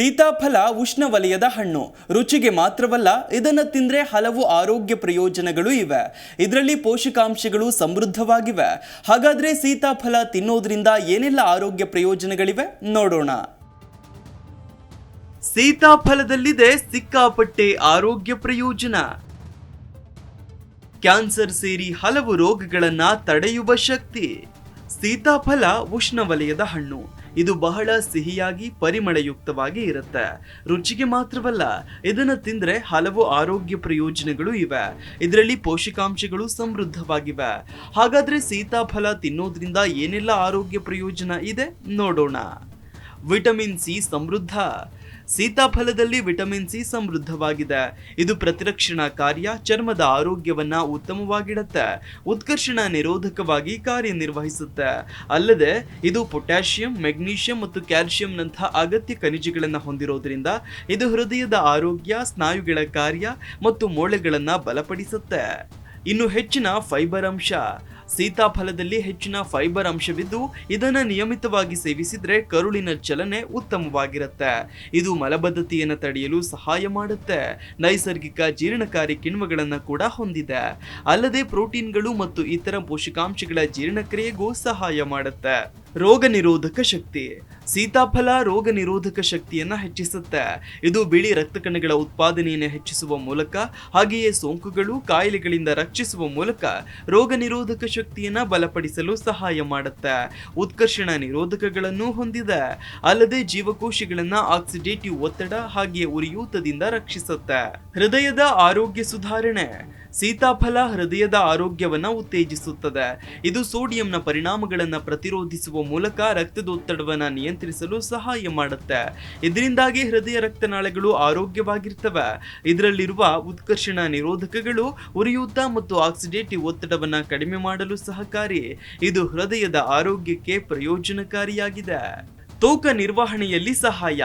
ಸೀತಾಫಲ ಉಷ್ಣವಲಯದ ಹಣ್ಣು. ರುಚಿಗೆ ಮಾತ್ರವಲ್ಲ, ಇದನ್ನು ತಿಂದರೆ ಹಲವು ಆರೋಗ್ಯ ಪ್ರಯೋಜನಗಳು ಇವೆ. ಇದರಲ್ಲಿ ಪೋಷಕಾಂಶಗಳು ಸಮೃದ್ಧವಾಗಿವೆ. ಹಾಗಾದರೆ ಸೀತಾಫಲ ತಿನ್ನೋದ್ರಿಂದ ಏನೆಲ್ಲ ಆರೋಗ್ಯ ಪ್ರಯೋಜನಗಳಿವೆ? ನೋಡೋಣ. ಸೀತಾಫಲದಲ್ಲಿದೆ ಸಿಕ್ಕಾಪಟ್ಟೆ ಆರೋಗ್ಯ ಪ್ರಯೋಜನ. ಕ್ಯಾನ್ಸರ್ ಸೇರಿ ಹಲವು ರೋಗಗಳನ್ನು ತಡೆಯುವ ಶಕ್ತಿ. ಸೀತಾಫಲ ಉಷ್ಣವಲಯದ ಹಣ್ಣು. ಇದು ಬಹಳ ಸಿಹಿಯಾಗಿ ಪರಿಮಳಯುಕ್ತವಾಗಿ ಇರುತ್ತೆ. ರುಚಿಗೆ ಮಾತ್ರವಲ್ಲ, ಇದನ್ನು ತಿಂದ್ರೆ ಹಲವು ಆರೋಗ್ಯ ಪ್ರಯೋಜನಗಳು ಇವೆ. ಇದರಲ್ಲಿ ಪೋಷಕಾಂಶಗಳು ಸಮೃದ್ಧವಾಗಿವೆ. ಹಾಗಾದ್ರೆ ಸೀತಾಫಲ ತಿನ್ನೋದ್ರಿಂದ ಏನೆಲ್ಲ ಆರೋಗ್ಯ ಪ್ರಯೋಜನ ಇದೆ? ನೋಡೋಣ. ವಿಟಮಿನ್ ಸಿ ಸಮೃದ್ಧ. ಸೀತಾಫಲದಲ್ಲಿ ವಿಟಮಿನ್ ಸಿ ಸಮೃದ್ಧವಾಗಿದೆ. ಇದು ಪ್ರತಿರಕ್ಷಣಾ ಕಾರ್ಯ, ಚರ್ಮದ ಆರೋಗ್ಯವನ್ನ ಉತ್ತಮವಾಗಿಡುತ್ತೆ. ಉತ್ಕರ್ಷಣ ನಿರೋಧಕವಾಗಿ ಕಾರ್ಯನಿರ್ವಹಿಸುತ್ತೆ. ಅಲ್ಲದೆ ಇದು ಪೊಟ್ಯಾಷಿಯಂ, ಮೆಗ್ನೀಷಿಯಂ ಮತ್ತು ಕ್ಯಾಲ್ಸಿಯಂನಂತಹ ಅಗತ್ಯ ಖನಿಜಗಳನ್ನು ಹೊಂದಿರೋದ್ರಿಂದ ಇದು ಹೃದಯದ ಆರೋಗ್ಯ, ಸ್ನಾಯುಗಳ ಕಾರ್ಯ ಮತ್ತು ಮೂಳೆಗಳನ್ನು ಬಲಪಡಿಸುತ್ತೆ. ಇನ್ನು ಹೆಚ್ಚಿನ ಫೈಬರ್ ಅಂಶ. ಸೀತಾಫಲದಲ್ಲಿ ಹೆಚ್ಚಿನ ಫೈಬರ್ ಅಂಶವಿದ್ದು, ಇದನ್ನು ನಿಯಮಿತವಾಗಿ ಸೇವಿಸಿದ್ರೆ ಕರುಳಿನ ಚಲನೆ ಉತ್ತಮವಾಗಿರುತ್ತೆ. ಇದು ಮಲಬದ್ಧತೆಯನ್ನು ತಡೆಯಲು ಸಹಾಯ ಮಾಡುತ್ತೆ. ನೈಸರ್ಗಿಕ ಜೀರ್ಣಕಾರಿ ಕಿಣ್ವಗಳನ್ನು ಕೂಡ ಹೊಂದಿದೆ. ಅಲ್ಲದೆ ಪ್ರೋಟೀನ್ಗಳು ಮತ್ತು ಇತರ ಪೋಷಕಾಂಶಗಳ ಜೀರ್ಣಕ್ರಿಯೆಗೂ ಸಹಾಯ ಮಾಡುತ್ತೆ. ರೋಗ ನಿರೋಧಕ ಶಕ್ತಿ. ಸೀತಾಫಲ ರೋಗ ನಿರೋಧಕ ಶಕ್ತಿಯನ್ನ ಹೆಚ್ಚಿಸುತ್ತೆ. ಇದು ಬಿಳಿ ರಕ್ತ ಕಣಗಳ ಉತ್ಪಾದನೆಯನ್ನು ಹೆಚ್ಚಿಸುವ ಮೂಲಕ, ಹಾಗೆಯೇ ಸೋಂಕುಗಳು ಕಾಯಿಲೆಗಳಿಂದ ರಕ್ಷಿಸುವ ಮೂಲಕ ರೋಗ ನಿರೋಧಕ ಶಕ್ತಿಯನ್ನ ಬಲಪಡಿಸಲು ಸಹಾಯ ಮಾಡುತ್ತೆ. ಉತ್ಕರ್ಷಣ ನಿರೋಧಕಗಳನ್ನು ಹೊಂದಿದೆ. ಅಲ್ಲದೆ ಜೀವಕೋಶಗಳನ್ನ ಆಕ್ಸಿಡೇಟಿವ್ ಒತ್ತಡ ಹಾಗೆಯೇ ಉರಿಯೂತದಿಂದ ರಕ್ಷಿಸುತ್ತೆ. ಹೃದಯದ ಆರೋಗ್ಯ ಸುಧಾರಣೆ. ಸೀತಾಫಲ ಹೃದಯದ ಆರೋಗ್ಯವನ್ನು ಉತ್ತೇಜಿಸುತ್ತದೆ. ಇದು ಸೋಡಿಯಂನ ಪರಿಣಾಮಗಳನ್ನು ಪ್ರತಿರೋಧಿಸುವ ಮೂಲಕ ರಕ್ತದೊತ್ತಡವನ್ನ ನಿಯಂತ್ರಿಸಲು ಸಹಾಯ ಮಾಡುತ್ತೆ. ಇದರಿಂದಾಗಿ ಹೃದಯ ರಕ್ತನಾಳಗಳು ಆರೋಗ್ಯವಾಗಿರ್ತವೆ. ಇದರಲ್ಲಿರುವ ಉತ್ಕರ್ಷಣ ನಿರೋಧಕಗಳು ಉರಿಯೂತ ಮತ್ತು ಆಕ್ಸಿಡೇಟಿವ್ ಒತ್ತಡವನ್ನು ಕಡಿಮೆ ಮಾಡಲು ಸಹಕಾರಿ. ಇದು ಹೃದಯದ ಆರೋಗ್ಯಕ್ಕೆ ಪ್ರಯೋಜನಕಾರಿಯಾಗಿದೆ. ತೂಕ ನಿರ್ವಹಣೆಯಲ್ಲಿ ಸಹಾಯ.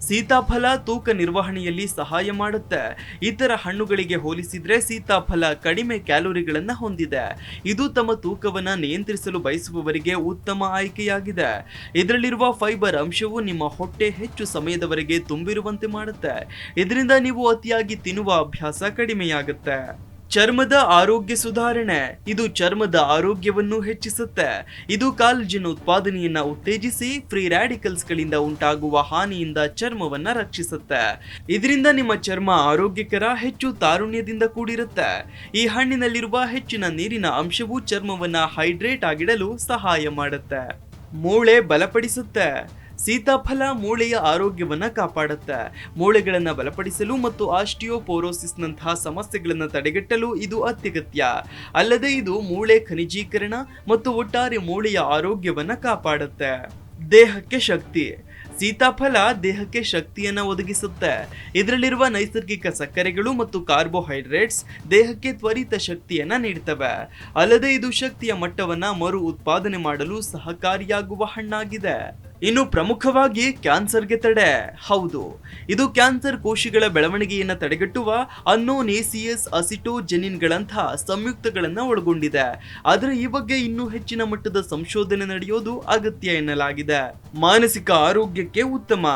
ಸೀತಾಫಲ ತೂಕ ನಿರ್ವಹಣೆಯಲ್ಲಿ ಸಹಾಯ ಮಾಡುತ್ತೆ. ಇತರ ಹಣ್ಣುಗಳಿಗೆ ಹೋಲಿಸಿದರೆ ಸೀತಾಫಲ ಕಡಿಮೆ ಕ್ಯಾಲೋರಿಗಳನ್ನು ಹೊಂದಿದೆ. ಇದು ತಮ್ಮ ತೂಕವನ್ನ ನಿಯಂತ್ರಿಸಲು ಬಯಸುವವರಿಗೆ ಉತ್ತಮ ಆಯ್ಕೆಯಾಗಿದೆ. ಇದರಲ್ಲಿರುವ ಫೈಬರ್ ಅಂಶವು ನಿಮ್ಮ ಹೊಟ್ಟೆ ಹೆಚ್ಚು ಸಮಯದವರೆಗೆ ತುಂಬಿರುವಂತೆ ಮಾಡುತ್ತೆ. ಇದರಿಂದ ನೀವು ಅತಿಯಾಗಿ ತಿನ್ನುವ ಅಭ್ಯಾಸ ಕಡಿಮೆಯಾಗುತ್ತೆ. ಚರ್ಮದ ಆರೋಗ್ಯ ಸುಧಾರಣೆ. ಇದು ಚರ್ಮದ ಆರೋಗ್ಯವನ್ನು ಹೆಚ್ಚಿಸುತ್ತೆ. ಇದು ಕಾಲಜಿನ್ ಉತ್ಪಾದನೆಯನ್ನ ಉತ್ತೇಜಿಸಿ, ಫ್ರೀ ರಾಡಿಕಲ್ಸ್ ಗಳಿಂದ ಉಂಟಾಗುವ ಹಾನಿಯಿಂದ ಚರ್ಮವನ್ನ ರಕ್ಷಿಸುತ್ತೆ. ಇದರಿಂದ ನಿಮ್ಮ ಚರ್ಮ ಆರೋಗ್ಯಕರ ಹೆಚ್ಚು ತಾರುಣ್ಯದಿಂದ ಕೂಡಿರುತ್ತೆ. ಈ ಹಣ್ಣಿನಲ್ಲಿರುವ ಹೆಚ್ಚಿನ ನೀರಿನ ಅಂಶವು ಚರ್ಮವನ್ನ ಹೈಡ್ರೇಟ್ ಆಗಿಡಲು ಸಹಾಯ ಮಾಡುತ್ತೆ. ಮೂಳೆ ಬಲಪಡಿಸುತ್ತೆ. ಸೀತಾಫಲ ಮೂಳೆಯ ಆರೋಗ್ಯವನ್ನು ಕಾಪಾಡುತ್ತೆ. ಮೂಳೆಗಳನ್ನು ಬಲಪಡಿಸಲು ಮತ್ತು ಆಸ್ಟಿಯೋಪೋರೋಸಿಸ್ನಂತಹ ಸಮಸ್ಯೆಗಳನ್ನು ತಡೆಗಟ್ಟಲು ಇದು ಅತ್ಯಗತ್ಯ. ಅಲ್ಲದೆ ಇದು ಮೂಳೆ ಖನಿಜೀಕರಣ ಮತ್ತು ಒಟ್ಟಾರೆ ಮೂಳೆಯ ಆರೋಗ್ಯವನ್ನು ಕಾಪಾಡುತ್ತೆ. ದೇಹಕ್ಕೆ ಶಕ್ತಿ. ಸೀತಾಫಲ ದೇಹಕ್ಕೆ ಶಕ್ತಿಯನ್ನು ಒದಗಿಸುತ್ತೆ. ಇದರಲ್ಲಿರುವ ನೈಸರ್ಗಿಕ ಸಕ್ಕರೆಗಳು ಮತ್ತು ಕಾರ್ಬೋಹೈಡ್ರೇಟ್ಸ್ ದೇಹಕ್ಕೆ ತ್ವರಿತ ಶಕ್ತಿಯನ್ನು ನೀಡ್ತವೆ. ಅಲ್ಲದೆ ಇದು ಶಕ್ತಿಯ ಮಟ್ಟವನ್ನು ಮರು ಉತ್ಪಾದನೆ ಮಾಡಲು ಸಹಕಾರಿಯಾಗುವ ಹಣ್ಣಾಗಿದೆ. ಇನ್ನು ಪ್ರಮುಖವಾಗಿ ಕ್ಯಾನ್ಸರ್ಗೆ ತಡೆ. ಹೌದು, ಇದು ಕ್ಯಾನ್ಸರ್ ಕೋಶಗಳ ಬೆಳವಣಿಗೆಯನ್ನು ತಡೆಗಟ್ಟುವ ಅನ್ನೋನೇಸಿಯಸ್ ಅಸಿಟೋಜೆನಿನ್ಗಳಂತಹ ಸಂಯುಕ್ತಗಳನ್ನು ಒಳಗೊಂಡಿದೆ. ಆದರೆ ಈ ಬಗ್ಗೆ ಇನ್ನೂ ಹೆಚ್ಚಿನ ಮಟ್ಟದ ಸಂಶೋಧನೆ ನಡೆಯೋದು ಅಗತ್ಯ ಎನ್ನಲಾಗಿದೆ. ಮಾನಸಿಕ ಆರೋಗ್ಯಕ್ಕೆ ಉತ್ತಮ.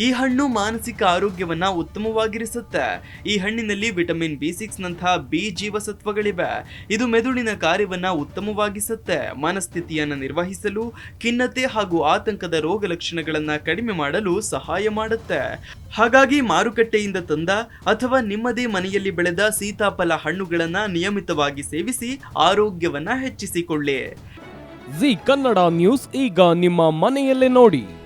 ಈ ಹಣ್ಣು ಮಾನಸಿಕ ಆರೋಗ್ಯವನ್ನ ಉತ್ತಮವಾಗಿರಿಸುತ್ತೆ. ಈ ಹಣ್ಣಿನಲ್ಲಿ ವಿಟಮಿನ್ ಬಿ ಸಿಕ್ಸ್ ನಂತಹ ಬಿ ಜೀವಸತ್ವಗಳಿವೆ. ಇದು ಮೆದುಳಿನ ಕಾರ್ಯವನ್ನ ಉತ್ತಮವಾಗಿಸುತ್ತೆ. ಮನಸ್ಥಿತಿಯನ್ನು ನಿರ್ವಹಿಸಲು, ಖಿನ್ನತೆ ಹಾಗೂ ಆತಂಕದ ರೋಗ ಲಕ್ಷಣಗಳನ್ನ ಕಡಿಮೆ ಮಾಡಲು ಸಹಾಯ ಮಾಡುತ್ತೆ. ಹಾಗಾಗಿ ಮಾರುಕಟ್ಟೆಯಿಂದ ತಂದ ಅಥವಾ ನಿಮ್ಮದೇ ಮನೆಯಲ್ಲಿ ಬೆಳೆದ ಸೀತಾಫಲ ಹಣ್ಣುಗಳನ್ನ ನಿಯಮಿತವಾಗಿ ಸೇವಿಸಿ ಆರೋಗ್ಯವನ್ನ ಹೆಚ್ಚಿಸಿಕೊಳ್ಳಿ. ಜಿ ಕನ್ನಡ ನ್ಯೂಸ್, ಈಗ ನಿಮ್ಮ ಮನೆಯಲ್ಲೇ ನೋಡಿ.